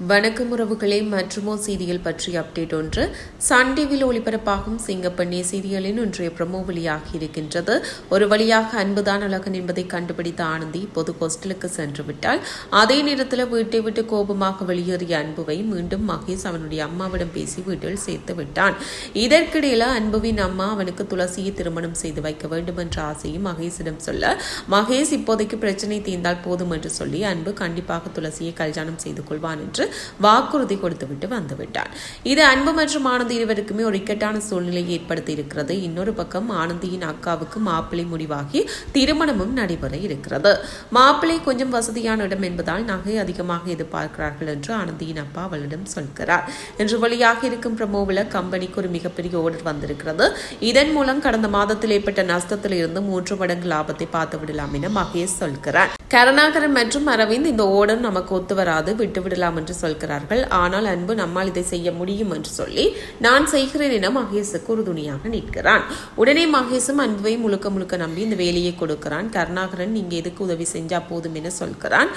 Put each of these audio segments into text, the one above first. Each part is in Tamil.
வணக்கம் உறவுகளே மற்றுமோ சீரியல் பற்றிய அப்டேட் ஒன்று. சன் டிவியில் ஒளிபரப்பாகும் சிங்கப்பண்ணே சீரியலின் இன்றைய பிரமோ வெளியாகி இருக்கின்றது. ஒரு வழியாக அன்புதான் அழகன் என்பதை கண்டுபிடித்த ஆனந்தி இப்போது ஹோஸ்டலுக்கு சென்று விட்டால் அதே நேரத்தில் வீட்டை விட்டு கோபமாக வெளியேறிய அன்புவை மீண்டும் மகேஷ் அவனுடைய அம்மாவிடம் பேசி வீட்டில் சேர்த்து விட்டான். இதற்கிடையில் அன்புவின் அம்மா அவனுக்கு துளசியை திருமணம் செய்து வைக்க வேண்டும் என்ற ஆசையும் மகேஷிடம் சொல்ல மகேஷ் இப்போதைக்கு பிரச்சனை தீர்ந்தால் போதும் என்று சொல்லி அன்பு கண்டிப்பாக துளசியை கல்யாணம் செய்து கொள்வான் என்று வாக்குறுதி கொடுத்துவிட்டு வந்துவிட்டார் இது அன்பு மற்றும் ஆனந்தி இருவருக்குமே ஒரு இக்கட்டான சூழ்நிலையை ஏற்படுத்தி இருக்கிறது இன்னொரு பக்கம் ஆனந்தியின் அக்காவுக்கு மாப்பிள்ளை முடிவாகி திருமணமும் நடைபெற இருக்கிறது. மாப்பிள்ளை கொஞ்சம் வசதியான இடம் என்பதால் நகை அதிகமாக எதிர்பார்க்கிறார்கள் என்று ஆனந்தியின் அப்பா அவளிடம் சொல்கிறார். என்று வழியாக இருக்கும் பிரமோவில் கம்பெனிக்கு ஒரு மிகப்பெரிய ஓர்டர் வந்திருக்கிறது. இதன் மூலம் கடந்த மாதத்தில் ஏற்பட்ட நஷ்டத்தில் இருந்து மூன்று மடங்கு லாபத்தை பார்த்து விடலாம் என மகேஷ் சொல்கிறார். கருணாகரன் மற்றும் அரவிந்த் இந்த ஓர்டர் நமக்கு ஒத்து வராது விட்டு விடலாம் என்று சொல்கிறார்கள். ஆனால் அன்பு நம்மால் இதை செய்ய முடியும் என்று சொல்லி நான் செய்கிறேன் என மகேஷுக்கு உறுதுணையாக நிற்கிறான். உடனே மகேஷும் அன்புவை முழுக்க முழுக்க நம்பி இந்த வேலையை கொடுக்கிறான். கருணாகரன் நீங்க எதுக்கு உதவி செஞ்சா போதும் என சொல்கிறான்.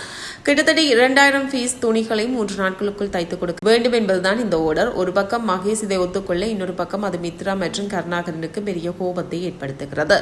கிட்டத்தட்ட இரண்டாயிரம் ஃபீஸ் துணிகளை மூன்று நாட்களுக்குள் தைத்து கொடுக்க வேண்டும் என்பதுதான் இந்த ஓடர் ஒரு பக்கம் மகேஷ் இதை ஒத்துக்கொள்ள இன்னொரு பக்கம் அது மித்ரா மற்றும் கருணாகரனுக்கு பெரிய கோபத்தை ஏற்படுத்துகிறது.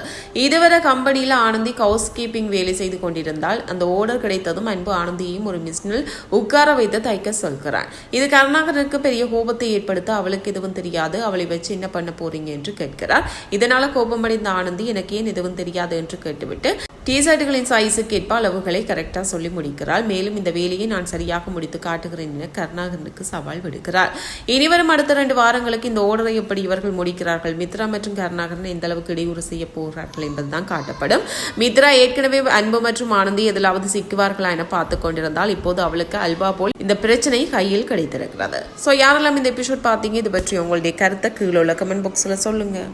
இதுவரை கம்பெனியில் ஆனந்தி ஹவுஸ் கீப்பிங் வேலை செய்து கொண்டிருந்தால் அந்த ஓடர் கிடைத்ததும் அன்பு ஆனந்தியையும் ஒரு மிஷினில் உட்கார வைத்து தைக்க சொல்கிறான் இது கருணாகரனுக்கு பெரிய கோபத்தை ஏற்படுத்த அவளுக்கு எதுவும் தெரியாது. அவளை வச்சு என்ன பண்ண போறீங்க? என்று கேட்கிறார். இதனால கோபமடைந்த ஆனந்தி எனக்கு ஏன் எதுவும் தெரியாது? என்று கேட்டுவிட்டு டீசர்ட்டுகளின் சைஸுக்கு ஏற்ப அளவுகளை கரெக்டாக சொல்லி முடிக்கிறாள். மேலும் இந்த வேலையை நான் சரியாக முடித்து காட்டுகிறேன் என கருணாகரனுக்கு சவால் விடுக்கிறார் இனிவரும் அடுத்த ரெண்டு வாரங்களுக்கு இந்த ஓர்டரை எப்படி இவர்கள் முடிக்கிறார்கள்? மித்ரா மற்றும் கருணாகரன் எந்த அளவுக்கு இடையூறு செய்ய போகிறார்கள் என்பதுதான் காட்டப்படும். மித்ரா ஏற்கனவே அன்பு மற்றும் ஆனந்தி எதிலாவது சிக்குவார்களா என பார்த்து கொண்டிருந்தால் இப்போது அவளுக்கு அல்வா போல் இந்த பிரச்சனை கையில் கிடைத்திருக்கிறது. ஸோ யாரெல்லாம் இந்த எபிசோட் பார்த்தீங்க? இது பற்றி உங்களுடைய கருத்தை கீழே உள்ள கமெண்ட் பாக்ஸில் சொல்லுங்கள்